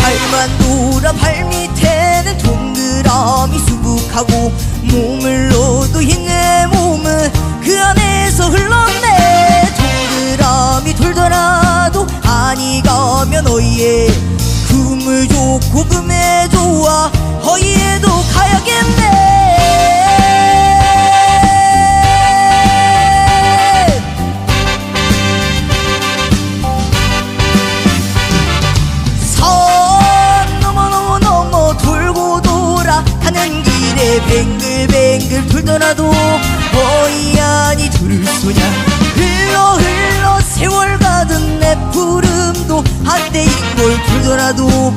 발만 돌아 발 밑에는 동그라미 수북하고 몸을 넣어도 있네 몸은 그 안에서 흘렀네. 동그라미 돌더라도 아니 가면 어예 금을 좋고 금에 뱅글뱅글 돌더라도 어이아니 둘을 쏘냐. 흘러 흘러 세월 가든 내 푸름도 한때 이골 풀더라도